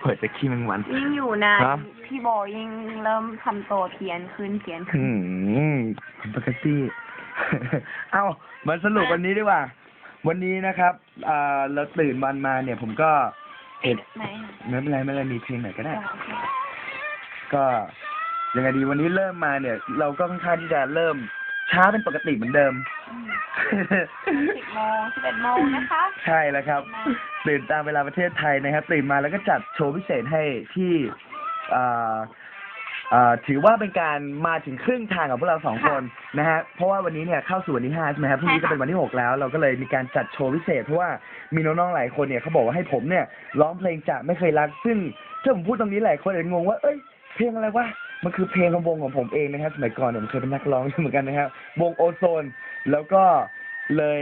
เปิดจะขี้แมงวัน ยิ่งอยู่นานครับ พี่โบยิ่งเริ่มทำตัวเพี้ยนขึ้นเพี้ยนขึ้น อืมคุณปกติ เอ้ามาสรุปวันนี้ดีกว่า วันนี้นะครับอ่าเราตื่นวันมาเนี่ย ผมก็เห็นไหมไม่เป็นไรไม่เป็นไรมีเพลงไหนก็ได้อะก็ยังไงดีวันนี้เริ่มมาเนี่ย เราก็ค่อนข้างที่จะเริ่ม ช้าเป็นปกติเหมือนเดิม สิบโมงสิบเอ็ดโมงนะคะ ใช่แล้วครับ ตื่นตามเวลาประเทศไทยนะครับ ตื่นมาแล้วก็จัดโชว์พิเศษให้ที่อ่าอ่าถือว่าเป็นการมาถึงครึ่งทางของพวกเราสองคนนะฮะเพราะว่าวันนี้เนี่ยเข้าสู่วันที่ห้าใช่ไหมครับพรุ่งนี้ก็เป็นวันที่หกแล้ว เราก็เลยมีการจัดโชว์พิเศษ เพราะว่ามีน้องๆหลายคนเนี่ยเขาบอกว่าให้ผมเนี่ยร้องเพลงจะไม่เคยรักซึ่งถ้าผมพูดตรงนี้หลายคนอาจจะงงว่าเอ้ยเพลงอะไรวะ มันคือเพลงของวงของผมเองนะครับ สมัยก่อนเนี่ยผมเคยเป็นนักร้องเหมือนกันนะครับ วงโอโซน แล้วก็เลย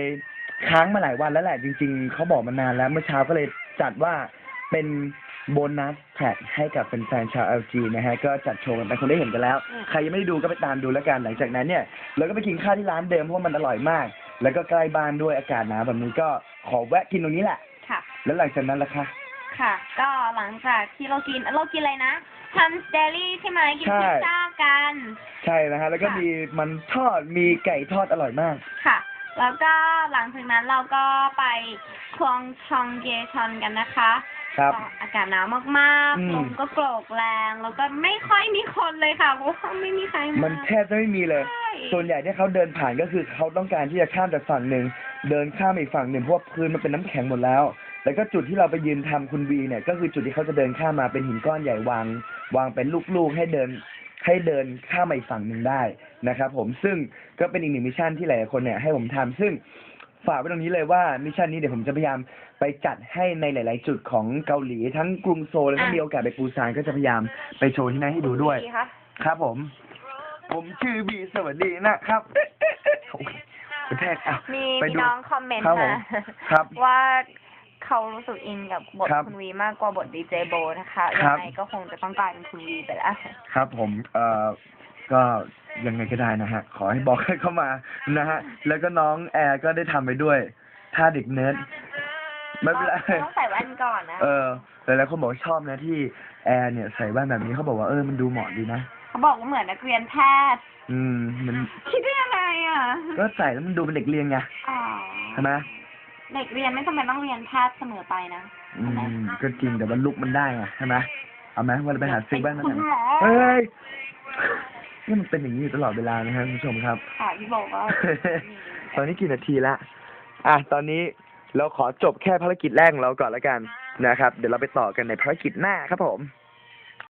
ค้างมาหลายวันแล้วแหละจริง ๆเขาบอกมานานแล้วเมื่อเช้าก็เลยจัดว่าเป็นโบนัสแทร็กให้กับแฟนๆชาว LG นะฮะ ก็จัดโชว์กันไปคนได้เห็นกันแล้ว ใครยังไม่ได้ดูก็ไปตามดูแล้วกันหลังจากนั้นเนี่ยเราก็ไปกินข้าวที่ร้านเดิมเพราะว่ามันอร่อยมาก แล้วก็ใกล้บ้านด้วยอากาศหนาวแบบนี้ก็ขอแวะกินตรงนี้แหละ ค่ะ แล้วหลังจากนั้นล่ะคะ ค่ะ ก็หลังจากที่เรากินเรากินอะไรนะ ทำเดลี่ใช่ไหมกินใช่ พิซซ่ากัน ใช่นะฮะ แล้วก็ค่ะ มีมันทอด มีไก่ทอดอร่อยมาก ค่ะ แล้วก็หลังจากนั้นเราก็ไปคลองชองเกชอนกันนะคะครับ ก็อากาศหนาวมากอืม ๆลมก็โกรกแรง แล้วก็ไม่ค่อยมีคนเลยค่ะเพราะว่าไม่มีใครมามันแทบจะไม่มีเลย ใช่ส่วนใหญ่ที่เขาเดินผ่านก็คือเขาต้องการที่จะข้ามจากฝั่งหนึ่ง เดินข้ามอีกฝั่งหนึ่งเพราะว่าพื้นมันเป็นน้ำแข็งหมดแล้ว แล้วก็จุดที่เราไปยืนทำคุณวีเนี่ย ก็คือจุดที่เขาจะเดินข้ามมาเป็นหินก้อนใหญ่วาง วางเป็นลูกๆให้เดินให้เดินข้ามมาอีกฝั่งหนึ่งได้นะครับ ผมซึ่งก็เป็นอีกหนึ่งมิชชั่นที่หลายๆคนเนี่ยให้ผมทำซึ่งฝากไว้ตรงนี้เลยว่ามิชชั่นนี้เดี๋ยวผมจะพยายามไปจัดให้ในหลาย ๆ จุดของเกาหลีทั้งกรุงโซลแล้วก็มีโอกาสไปปูซานก็จะพยายามไปโชว์ที่นั่นให้ดูด้วยดีค่ะครับผม ผมชื่อบีสวัสดีนะครับเอ๊ะเอ๊ะเอ๊ะโอ้ยกระแทกอะมีไปมีดูน้องคอมเมนต์ครับผมมาครับว่า เขารู้สึกอินกับบทครับคุณวีมากกว่าบทดีเจโบนะคะคยัรับงไงก็คงจะต้องกลายเป็นคุณวีไปแล้ว ครับผมเอ่อก็ยังไงก็ได้นะฮะ ขอให้บอกให้เข้ามานะฮะ แล้วก็น้องแอร์ก็ได้ทำไปด้วยท่าเด็กเนิร์ดไม่เป็นไร ต้องใส่แว่นก่อนนะเออหลายๆคนบอกว่าชอบนะที่แอร์เนี่ยใส่แว่นแบบนี้เขาบอกว่าเออมันดูเหมาะดีนะ เขาบอกว่าเหมือนนักเรียนแพทย์ อืมมันคิดได้ยังไงอะก็ใส่แล้วมันดูเป็นเด็กเรียนไงอ๋อใช่ไหม เด็กเรียนไม่จำเป็นต้องเรียนแพทย์เสมอไปนะอืมก็จริงแต่ว่าลุกมันได้ไงใช่ไหมเอาไหมว่าเราไปหาซื้อแว่นมาคุไหนณหมอเฮ้ยนี่มันเป็นอย่างนี้อยู่ตลอดเวลานะครับคุณผู้ชมครับ ค่ะพี่บอกว่าตอนนี้กี่นาทีละอะตอนนี้เราขอจบแค่ภารกิจแรกของเราก่อนแล้วกันนะครับ เดี๋ยวเราไปต่อกันในภารกิจหน้าครับผม